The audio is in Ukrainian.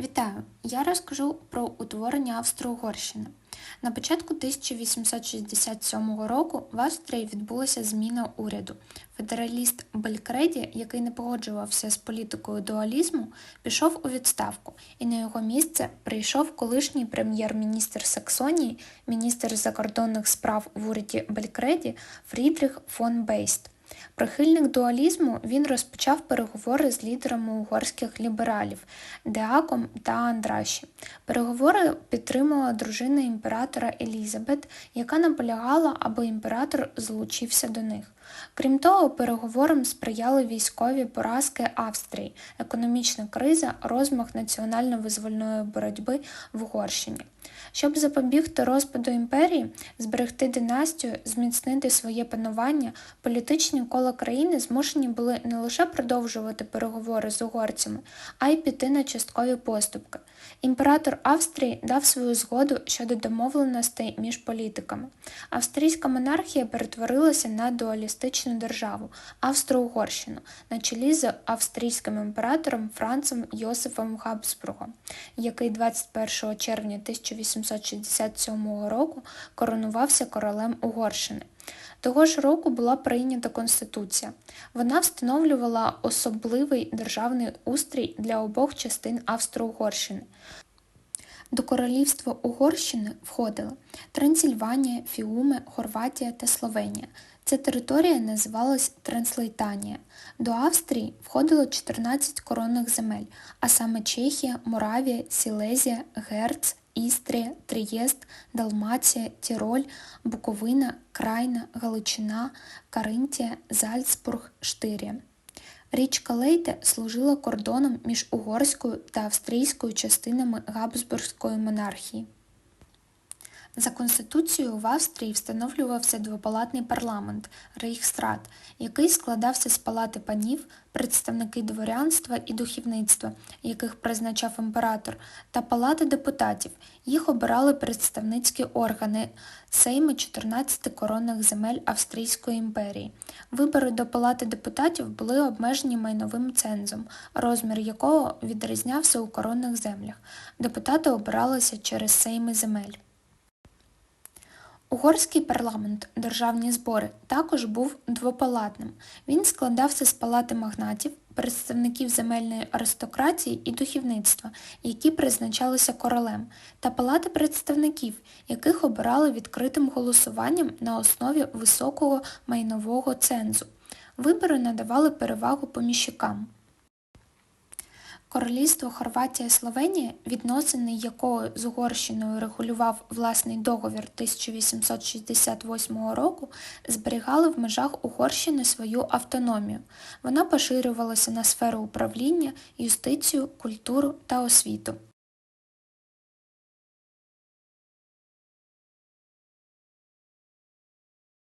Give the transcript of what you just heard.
Вітаю! Я розкажу про утворення Австро-Угорщини. На початку 1867 року в Австрії відбулася зміна уряду. Федераліст Белькреді, який не погоджувався з політикою дуалізму, пішов у відставку, і на його місце прийшов колишній прем'єр-міністр Саксонії, міністр закордонних справ в уряді Белькреді Фрідріх фон Бейст. Прихильник дуалізму, він розпочав переговори з лідерами угорських лібералів Деаком та Андраші. Переговори підтримала дружина імператора Елізабет, яка наполягала, аби імператор злучився до них. Крім того, переговорам сприяли військові поразки Австрії, економічна криза, розмах національно-визвольної боротьби в Угорщині. Щоб запобігти розпаду імперії, зберегти династію, зміцнити своє панування, політичні кола країни змушені були не лише продовжувати переговори з угорцями, а й піти на часткові поступки. Імператор Австрії дав свою згоду щодо домовленостей між політиками. Австрійська монархія перетворилася на дуалістичну державу Австро-Угорщину на чолі з австрійським імператором Францем Йосифом Габсбургом, який 21 червня 1867 року коронувався королем Угорщини. Того ж року була прийнята Конституція. Вона встановлювала особливий державний устрій для обох частин Австро-Угорщини. До королівства Угорщини входили Трансильванія, Фіуме, Хорватія та Словенія. Ця територія називалась Транслейтанія. До Австрії входило 14 коронних земель, а саме Чехія, Моравія, Сілезія, Герц, Істрія, Трієст, Далмація, Тіроль, Буковина, Крайна, Галичина, Каринтія, Зальцбург, Штирія. Річка Лейте служила кордоном між угорською та австрійською частинами Габсбурзької монархії. За конституцією в Австрії встановлювався двопалатний парламент Рейхсрат, який складався з палати панів, представники дворянства і духовництва, яких призначав імператор, та палати депутатів. Їх обирали представницькі органи Сейми 14 коронних земель Австрійської імперії. Вибори до палати депутатів були обмежені майновим цензом, розмір якого відрізнявся у коронних землях. Депутати обиралися через сейми земель. Угорський парламент, державні збори, також був двопалатним. Він складався з палати магнатів, представників земельної аристократії і духовництва, які призначалися королем, та палати представників, яких обирали відкритим голосуванням на основі високого майнового цензу. Вибори надавали перевагу поміщикам. Королівство Хорватія Словенія, відносини якого з Угорщиною регулював власний договір 1868 року, зберігали в межах Угорщини свою автономію. Вона поширювалася на сферу управління, юстицію, культуру та освіту.